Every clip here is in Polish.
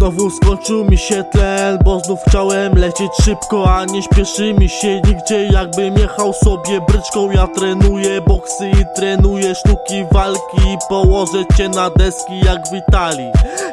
Znowu skończył mi się tlen, bo znów chciałem lecieć szybko A nie śpieszy mi się nigdzie, jakbym jechał sobie bryczką. Ja trenuję boksy i trenuję sztuki walki Położę cię na deski jak Witali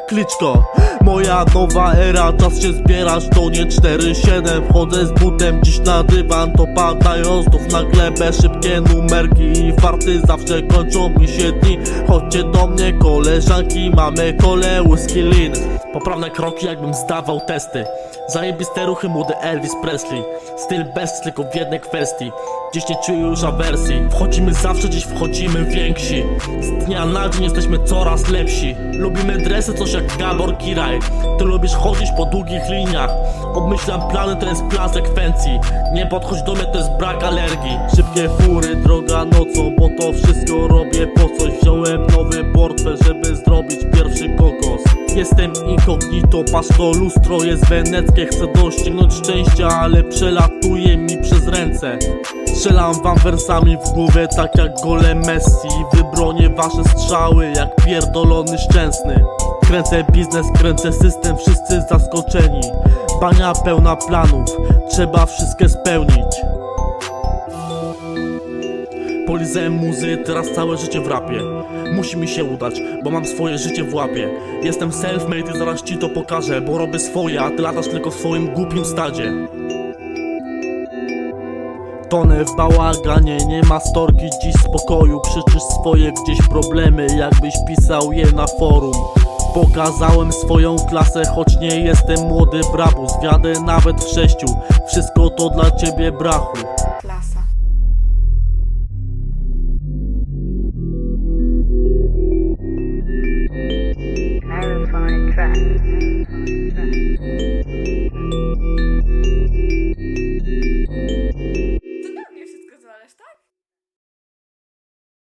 Kliczko moja nowa era, czas się zbierasz To nie 4-7, wchodzę z butem dziś na dywan To padają znów na glebę, szybkie numerki I farty zawsze kończą mi się dni. Chodźcie do mnie koleżanki, mamy kole, whisky, lin. Poprawne kroki jakbym zdawał testy. Zajebiste ruchy, młody Elvis Presley. Styl bez tylko w jednej kwestii. Dziś nie czuję już awersji. Wchodzimy zawsze, dziś wchodzimy więksi. Z dnia na dzień jesteśmy coraz lepsi. Lubimy dresy, coś jak Gabor Kiraj Ty lubisz chodzić po długich liniach. Obmyślam plany, to jest plan sekwencji. Nie podchodź do mnie, to jest brak alergii. Szybkie fury, droga nocą Bo to wszystko robię po coś. Wziąłem nowy portfel, żeby zrobić pierwszy kokos. Jestem incognito, patrz to lustro jest weneckie. Chcę doścignąć szczęścia, ale przelatuje mi przez ręce. Strzelam wam wersami w głowę, tak jak gole Messi. Wybronię wasze strzały, jak pierdolony szczęsny Kręcę biznes, kręcę system, wszyscy zaskoczeni. Bania pełna planów, trzeba wszystkie spełnić. Polizałem muzy, teraz całe życie w rapie. Musi mi się udać, bo mam swoje życie w łapie. Jestem self-made i zaraz ci to pokażę Bo robię swoje, a ty latasz tylko w swoim głupim stadzie. Tonę w bałaganie, nie ma storki dziś spokoju. Krzyczysz swoje gdzieś problemy, jakbyś pisał je na forum Pokazałem swoją klasę, choć nie jestem młody brabus Wiadę nawet w sześciu, wszystko to dla ciebie brachu Klasa.